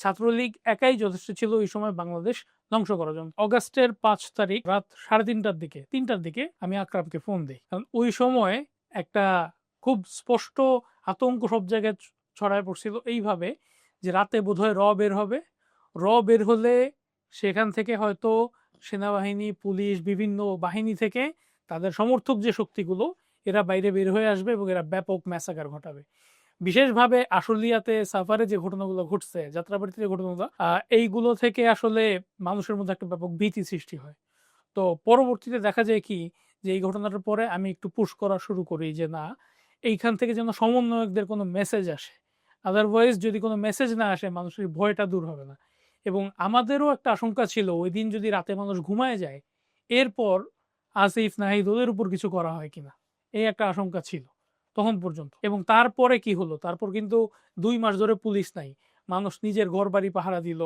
ছাত্রলীগ একাই যথেষ্ট ছিল ওই সময় বাংলাদেশ ধ্বংস করার জন্য। অগাস্টের পাঁচ তারিখ রাত সাড়ে তিনটার দিকে তিনটার দিকে আমি আকরামকে ফোন দিই। কারণ ওই সময় একটা খুব স্পষ্ট আতঙ্ক সব জায়গায় ছড়ায় পড়ছিল এইভাবে যে রাতে বোধহয় র বের হবে। র বের হলে সেখান থেকে হয়তো সেনাবাহিনী, পুলিশ, বিভিন্ন বাহিনী থেকে তাদের সমর্থক যে শক্তিগুলো, এরা বাইরে বের হয়ে আসবে এবং এরা ব্যাপক ম্যাসাকার ঘটাবে। বিশেষভাবে আশুলিয়াতে সাফারে যে ঘটনাগুলো ঘটছে, যাত্রাবাড়িতে যে ঘটনাগুলো এইগুলো থেকে আসলে মানুষের মধ্যে একটা ব্যাপক ভীতি সৃষ্টি হয়। তো পরবর্তীতে দেখা যায় কি যে, এই ঘটনাটার পরে আমি একটু পুশ করা শুরু করি যে, না, এইখান থেকে যেন সমন্বয়কদের কোনো মেসেজ আসে। আদারওয়াইজ যদি কোনো মেসেজ না আসে, মানুষের ভয়টা দূর হবে না। এবং আমাদেরও একটা আশঙ্কা ছিল, ওই দিন যদি রাতে মানুষ ঘুমায় যায়, এরপর আসিফ নাহিদ ওদের উপর কিছু করা হয় কিনা? এই একটা আশঙ্কা ছিল। তখন পর্যন্ত। এবং তারপরে কি হলো? তারপর কিন্তু দুই মাস ধরে পুলিশ নাই। মানুষ নিজের ঘর বাড়ি পাহারা দিল।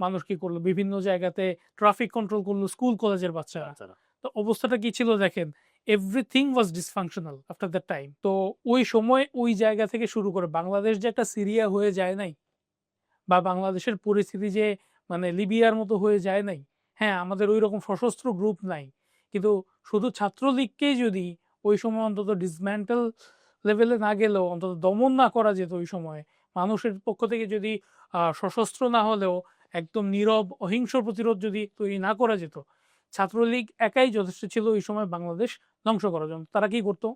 মানুষ কি করল? বিভিন্ন জায়গাতে ট্রাফিক কন্ট্রোল করল স্কুল কলেজের বাচ্চারা। তো অবস্থাটা কি ছিল দেখেন? Everything was dysfunctional after that time তো ওই সময় ওই জায়গা থেকে শুরু করে বাংলাদেশ যে একটা সিরিয়া হয়ে যায় নাই বা বাংলাদেশের পরিস্থিতি যে মানে লিবিয়ার মতো হয়ে যায় নাই হ্যাঁ আমাদের ওই রকম সশস্ত্র গ্রুপ নাই। কিন্তু শুধু ছাত্রলীগকেই যদি ওই সময় অন্তত ডিসম্যান্টেল লেভেলে না গেলেও অন্তত দমন না করা যেত ওই সময়। মানুষের পক্ষ থেকে যদি সশস্ত্র না হলেও একদম নীরব, অহিংস প্রতিরোধ যদি তৈরি না করা যেত, ছাত্রলীগ একাই যথেষ্ট ছিল ওই সময় বাংলাদেশ ধ্বংস করার জন্য। তারা কি করতো?